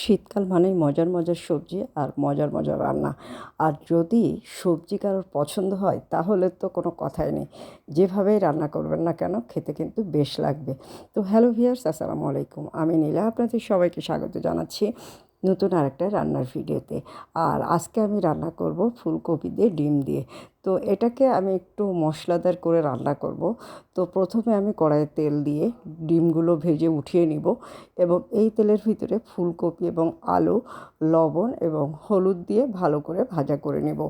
শীতকাল মানেই মজার মজার সবজি আর মজার মজার রান্না। আর যদি সবজি কারোর পছন্দ হয়, তাহলে তো কোনো কথাই নেই। যেভাবেই রান্না করবেন না কেন, খেতে কিন্তু বেশ লাগবে। তো হ্যালো ভিয়ার্স আসসালামু আলাইকুম। আমি নীলা, আপনাদের সবাইকে স্বাগত জানাচ্ছি। নতুন আরেকটা রান্নার ভিডিওতে। আর আজকে আমি রান্না করব ফুলকপি দিয়ে ডিম দিয়ে। তো এটাকে আমি একটু মশলাদার করে রান্না করব। তো প্রথমে আমি কড়াইয়ে তেল দিয়ে ডিমগুলো ভেজে উঠিয়ে নিব এবং এই তেলের ভিতরে ফুলকপি এবং আলু, লবণ এবং হলুদ দিয়ে ভালো করে ভাজা করে নেব।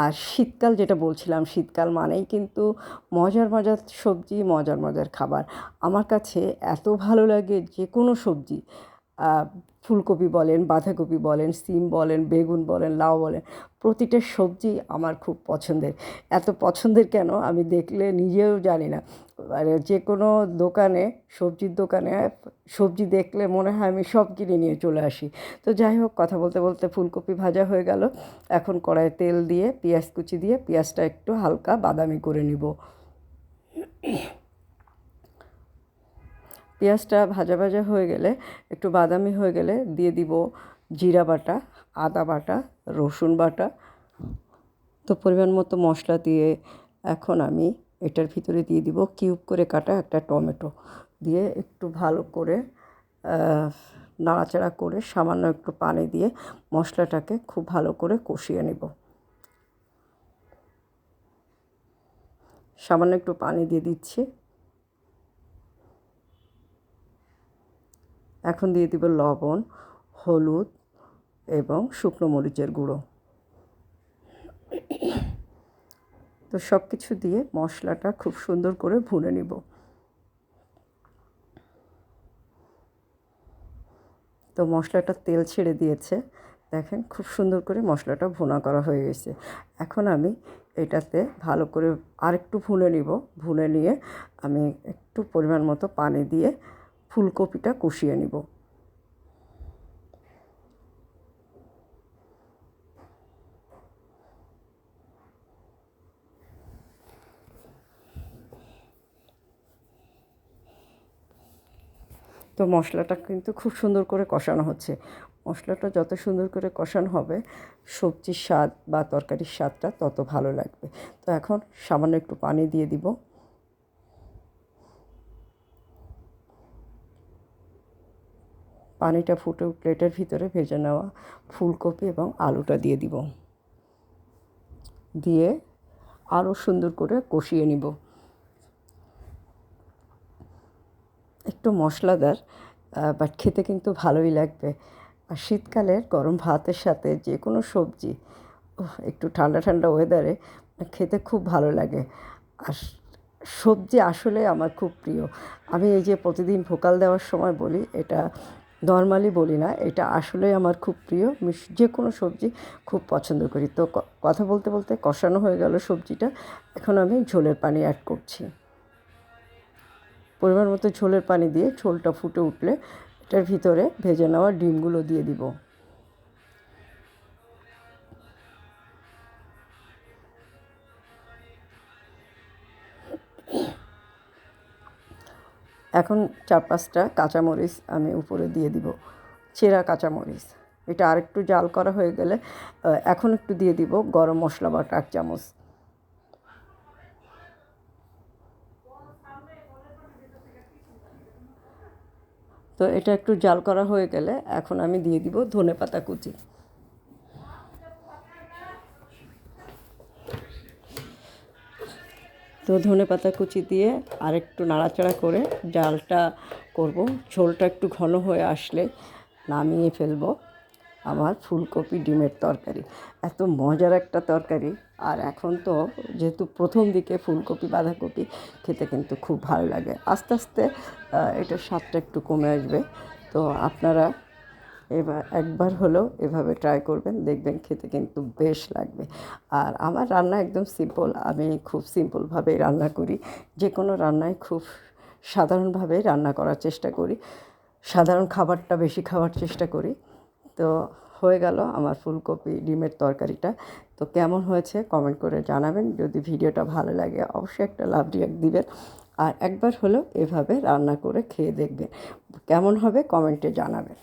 আর শীতকাল যেটা বলছিলাম, শীতকাল মানেই কিন্তু মজার মজার সবজি, মজার মজার খাবার। আমার কাছে এত ভালো লাগে যে কোনো সবজি ফুলকপি বলেন, বাঁধাকপি বলেন, সিম বলেন, বেগুন বলেন, লাউ বলেন, প্রতিটা সবজি আমার খুব পছন্দের। এত পছন্দের কেন? আমি দেখলে নিজেও জানি না। মানে যে কোনো দোকানে, সবজির দোকানে, সবজি দেখলে মনে হয় আমি সব কিনে নিয়ে চলে আসি। তো যাই হোক, কথা বলতে বলতে ফুলকপি ভাজা হয়ে গেল। এখন কড়াইয়ে তেল দিয়ে, পেঁয়াজ কুচি দিয়ে, পেঁয়াজটা একটু হালকা বাদামি করে নিব। পেঁয়াজটা ভাজা ভাজা হয়ে গেলে, একটু বাদামি হয়ে গেলে দিয়ে দিব জিরা বাটা, আদা বাটা, রসুন বাটা। তো পরিমাণ মতো মশলা দিয়ে এখন আমি এটার ভিতরে দিয়ে দিব কিউব করে কাটা একটা টমেটো। দিয়ে একটু ভালো করে নাড়াচাড়া করে সামান্য একটু পানি দিয়ে মশলাটাকে খুব ভালো করে কষিয়ে নেব। সামান্য একটু পানি দিয়ে দিচ্ছি। এখন দিয়ে দিব লবণ, হলুদ এবং শুকনো মরিচের গুঁড়ো। তো সব কিছু দিয়ে মশলাটা খুব সুন্দর করে ভুনে নিব। তো মশলাটা তেল ছেড়ে দিয়েছে। দেখেন খুব সুন্দর করে মশলাটা ভুনা করা হয়ে গেছে। এখন আমি এটাতে ভালো করে আরেকটু ভুনে নিব। ভুনে নিয়ে আমি একটু পরিমাণ মতো পানি দিয়ে ফুলকপিটা কষিয়ে নিব। তো মশলাটা কিন্তু খুব সুন্দর করে কষানো হচ্ছে। মশলাটা যত সুন্দর করে কষানো হবে, সবজির স্বাদ বা তরকারির স্বাদটা তত ভালো লাগবে। তো এখন সামান্য একটু পানি দিয়ে দিব। পানিটা ফুটে প্লেটের ভিতরে ভেজে নেওয়া ফুলকপি এবং আলুটা দিয়ে দিব। দিয়ে আরও সুন্দর করে কষিয়ে নিব। একটু মশলাদার বাট খেতে কিন্তু ভালোই লাগবে। আর শীতকালের গরম ভাতের সাথে যে কোনো সবজি একটু ঠান্ডা ঠান্ডা ওয়েদারে খেতে খুব ভালো লাগে। আর সবজি আসলে আমার খুব প্রিয়। আমি এই যে প্রতিদিন ভোকাল দেওয়ার সময় বলি, এটা নর্মালি বলি না, এটা আসলেই আমার খুব প্রিয়। যে কোনো সবজি খুব পছন্দ করি। তো কথা বলতে বলতে কষানো হয়ে গেল সবজিটা। এখন আমি ঝোলের পানি অ্যাড করছি। পরিমাণ মতো ঝোলের পানি দিয়ে ঝোলটা ফুটে উঠলে এটার ভিতরে ভেজে নেওয়া ডিমগুলো দিয়ে দিব। এখন চার পাঁচটা কাঁচামরিচ আমি উপরে দিয়ে দিব, চেরা কাঁচামরিচ। এটা আরেকটু জাল করা হয়ে গেলে এখন একটু দিয়ে দিব গরম মশলা বাটা এক চামচ। তো এটা একটু জাল করা হয়ে গেলে এখন আমি দিয়ে দিব ধনে পাতা কুচি। তো ধনে পাতা কুচি দিয়ে আরেকটু নাড়াচাড়া করে ডালটা করব। ঝোলটা একটু ঘন হয়ে আসলে নামিয়ে ফেলব আমার ফুলকপি ডিমের তরকারি। এত মজার একটা তরকারি। আর এখন তো যেহেতু প্রথম দিকে ফুলকপি, বাঁধাকপি খেতে কিন্তু খুব ভালো লাগে। আস্তে আস্তে এটার স্বাদটা একটু কমে আসবে। তো আপনারা এবার একবার হলেও এভাবে ট্রাই করবেন, দেখবেন খেতে কিন্তু বেশ লাগবে। আর আমার রান্না একদম সিম্পল আমি খুব সিম্পলভাবেই রান্না করি। যে কোনো রান্নায় খুব সাধারণভাবে রান্না করার চেষ্টা করি। সাধারণ খাবারটা বেশি খাওয়ার চেষ্টা করি। তো হয়ে গেল আমার ফুলকপি ডিমের তরকারিটা। তো কেমন হয়েছে কমেন্ট করে জানাবেন। যদি ভিডিওটা ভালো লাগে অবশ্যই একটা লাভ রিয়াক্ট দিবেন। আর একবার হলেও এভাবে রান্না করে খেয়ে দেখবেন। কেমন হবে কমেন্টে জানাবেন।